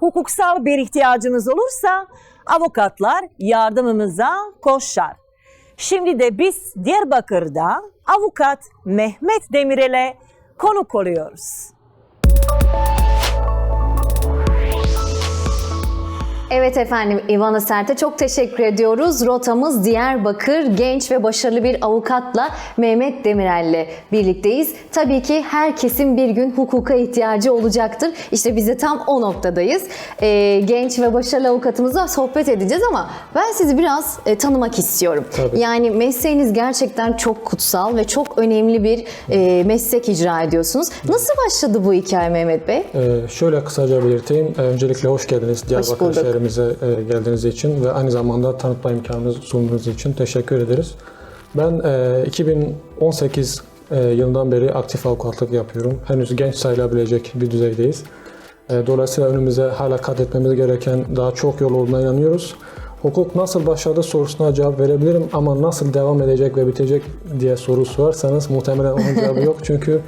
hukuksal bir ihtiyacınız olursa avukatlar yardımımıza koşar. Şimdi de biz Diyarbakır'da avukat Mehmet Demirel'e konuk oluyoruz. Evet efendim İvana Sert'e çok teşekkür ediyoruz. Rotamız Diyarbakır genç ve başarılı bir avukatla Mehmet Demirel'le birlikteyiz. Tabii ki herkesin bir gün hukuka ihtiyacı olacaktır. İşte biz de tam o noktadayız. Ee, genç ve başarılı avukatımızla sohbet edeceğiz ama ben sizi biraz e, tanımak istiyorum. Tabii. Yani mesleğiniz gerçekten çok kutsal ve çok önemli bir e, meslek icra ediyorsunuz. Nasıl başladı bu hikaye Mehmet Bey? Ee, şöyle kısaca belirteyim. Öncelikle hoş geldiniz Diyarbakır şehrimize e, geldiğiniz için ve aynı zamanda tanıtma imkanınızı sunduğunuz için teşekkür ederiz. Ben e, 2018 e, yılından beri aktif avukatlık yapıyorum. Henüz genç sayılabilecek bir düzeydeyiz. E, Dolayısıyla önümüze hala kat etmemiz gereken daha çok yol olduğuna inanıyoruz. Hukuk nasıl başladı sorusuna cevap verebilirim ama nasıl devam edecek ve bitecek diye soru sorarsanız muhtemelen onun cevabı yok. Çünkü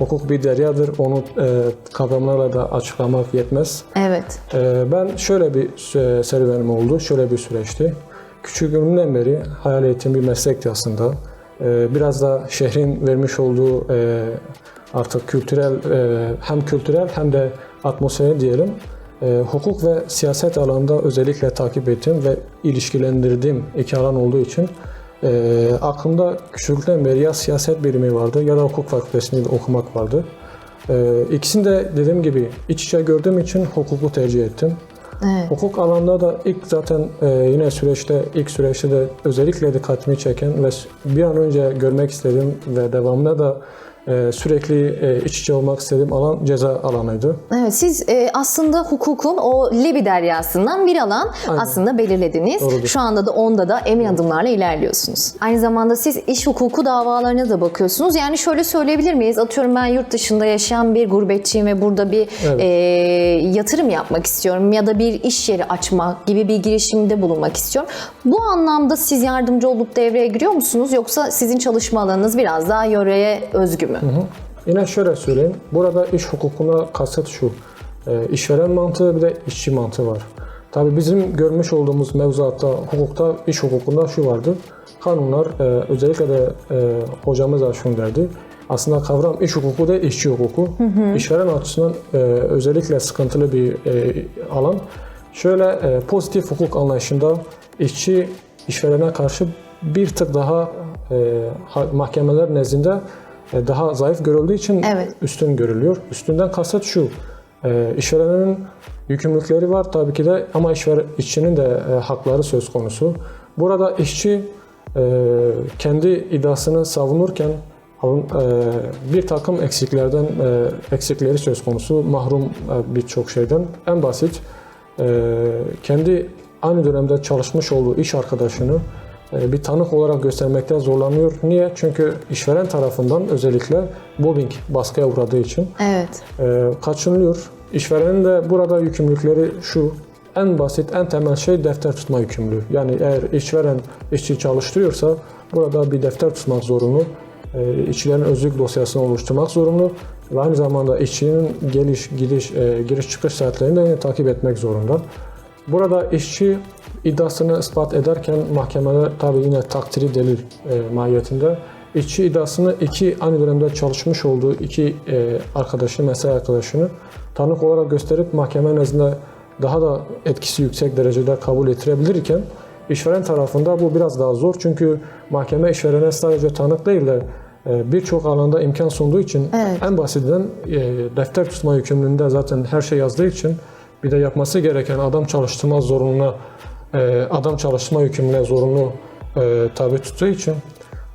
hukuk bir deryadır. Onu e, kavramlarla da açıklamak yetmez. Evet. Ee, Ben şöyle bir sü- serüvenim oldu, şöyle bir süreçti. Küçüklüğümden beri hayal ettiğim bir meslekti aslında. Ee, Biraz da şehrin vermiş olduğu e, artık kültürel, e, hem kültürel hem de atmosferi diyelim. e, Hukuk ve siyaset alanında özellikle takip ettim ve ilişkilendirdiğim iki alan olduğu için e, aklımda küçüklükten beri ya siyaset bilimi vardı ya da hukuk fakültesini okumak vardı. Ee, ikisini de dediğim gibi iç içe gördüğüm için hukuku tercih ettim. Evet. Hukuk alanında da ilk zaten e, yine süreçte ilk süreçte de özellikle dikkatimi çeken ve bir an önce görmek istediğim ve devamında da e, sürekli e, iç içe olmak istediğim alan ceza alanıydı. Evet, siz e, aslında hukukun o Lebi deryasından bir alan Aynen. aslında belirlediniz. Doğrudur. Şu anda da onda da emin adımlarla ilerliyorsunuz. Aynı zamanda siz iş hukuku davalarına da bakıyorsunuz. Yani şöyle söyleyebilir miyiz? Atıyorum ben yurt dışında yaşayan bir gurbetçiyim ve burada bir Evet. e, yatırım yapmak istiyorum ya da bir iş yeri açmak gibi bir girişimde bulunmak istiyorum. Bu anlamda siz yardımcı olup devreye giriyor musunuz? Yoksa sizin çalışma alanınız biraz daha yöreye özgü mü? Yine şöyle söyleyeyim. Burada iş hukukuna kasıt şu. E, işveren mantığı bir de işçi mantığı var. Tabii bizim görmüş olduğumuz mevzuatta, hukukta, iş hukukunda şu vardı. Kanunlar, e, özellikle de e, hocamız da şunu derdi. Aslında kavram iş hukuku değil, işçi hukuku. İşveren açısından e, özellikle sıkıntılı bir e, alan. Şöyle e, pozitif hukuk anlayışında işçi işverene karşı bir tık daha e, mahkemeler nezdinde daha zayıf görüldüğü için Evet. üstün görülüyor. Üstünden kasıt şu. E, işverenin yükümlülükleri var tabii ki de ama işveren, işçinin de e, hakları söz konusu. Burada işçi e, kendi iddiasını savunurken e, bir takım eksiklerden e, eksikleri söz konusu mahrum e, birçok şeyden. En basit e, kendi aynı dönemde çalışmış olduğu iş arkadaşını e, bir tanık olarak göstermekte zorlanıyor. Niye? Çünkü işveren tarafından özellikle mobbing baskıya uğradığı için Evet. e, kaçınılıyor. İşverenin de burada yükümlülükleri şu. En basit, en temel şey defter tutma yükümlülüğü. Yani eğer işveren işçi çalıştırıyorsa burada bir defter tutmak zorunlu. E, işçilerin özlük dosyasını oluşturmak zorunlu. Ve aynı zamanda işçinin geliş, gidiş, e, giriş çıkış saatlerini de takip etmek zorunda. Burada işçi iddiasını ispat ederken mahkemeler tabii yine takdiri delil e, mahiyetinde işçi iddiasını iki aynı dönemde çalışmış olduğu iki e, arkadaşını, mesai arkadaşını tanık olarak gösterip mahkeme nezdinde daha da etkisi yüksek derecede kabul ettirebilirken işveren tarafında bu biraz daha zor çünkü mahkeme işverene sadece tanık değil de e, birçok alanda imkan sunduğu için Evet. en basitinden e, defter tutma yükümlülüğünde zaten her şey yazdığı için bir de yapması gereken adam çalıştırma zorunluluğuna, e, adam çalıştırma yükümlülüğüne zorunlu e, tabi tuttuğu için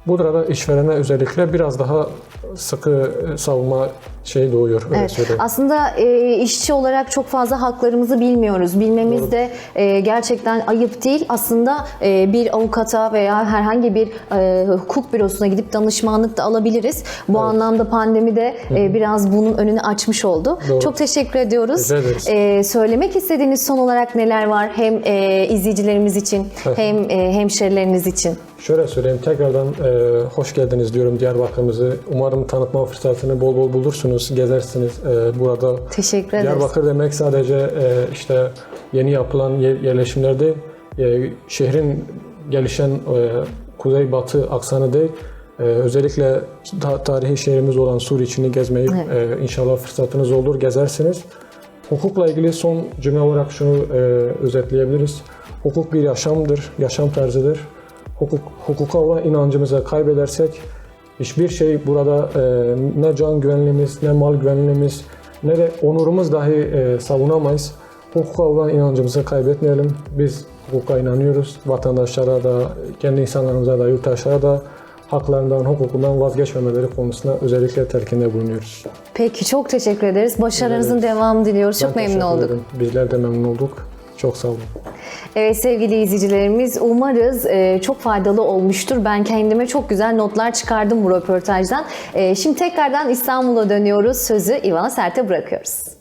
bu da işverene özellikle biraz daha sıkı e, savunma şeyi doğuyor. Evet. söyleyeyim. Aslında e, işçi olarak çok fazla haklarımızı bilmiyoruz. Bilmemiz de e, gerçekten ayıp değil. Aslında e, bir avukata veya herhangi bir e, hukuk bürosuna gidip danışmanlık da alabiliriz. Bu anlamda pandemi de e, biraz bunun önünü açmış oldu. Doğru. Çok teşekkür ediyoruz. E, söylemek istediğiniz son olarak neler var? Hem e, izleyicilerimiz için hem e, hemşerileriniz için. Şöyle söyleyeyim tekrardan e, hoş geldiniz diyorum Diyarbakır'ımızı. Umarım tanıtma fırsatını bol bol bulursunuz. Görürsünüz, gezersiniz e, burada. Teşekkür ederiz. Diyarbakır demek sadece e, işte yeni yapılan yer- yerleşimler değil, e, şehrin gelişen e, kuzey-batı aksanı değil, e, özellikle ta- tarihi şehrimiz olan Suriçi'ni gezmeyi e, inşallah fırsatınız olur, gezersiniz. Hukukla ilgili son cümle olarak şunu e, özetleyebiliriz. Hukuk bir yaşamdır, yaşam tarzıdır. Hukuk, hukuka olan inancımızı kaybedersek hiçbir şey burada e, ne can güvenliğimiz, ne mal güvenliğimiz, ne de onurumuz dahi e, savunamayız. Hukuka olan inancımızı kaybetmeyelim. Biz hukuka inanıyoruz. Vatandaşlara da, kendi insanlarımıza da, yurttaşlara da haklarından, hukukundan vazgeçmemeleri konusunda özellikle telkinde bulunuyoruz. Peki çok teşekkür ederiz. Başarınızın devamını diliyoruz. Çok Ben memnun teşekkür olduk. ederim. Bizler de memnun olduk. Çok sağ olun. Evet sevgili izleyicilerimiz umarız e, çok faydalı olmuştur. Ben kendime çok güzel notlar çıkardım bu röportajdan. E, şimdi tekrardan İstanbul'a dönüyoruz. Sözü İvan Sert'e bırakıyoruz.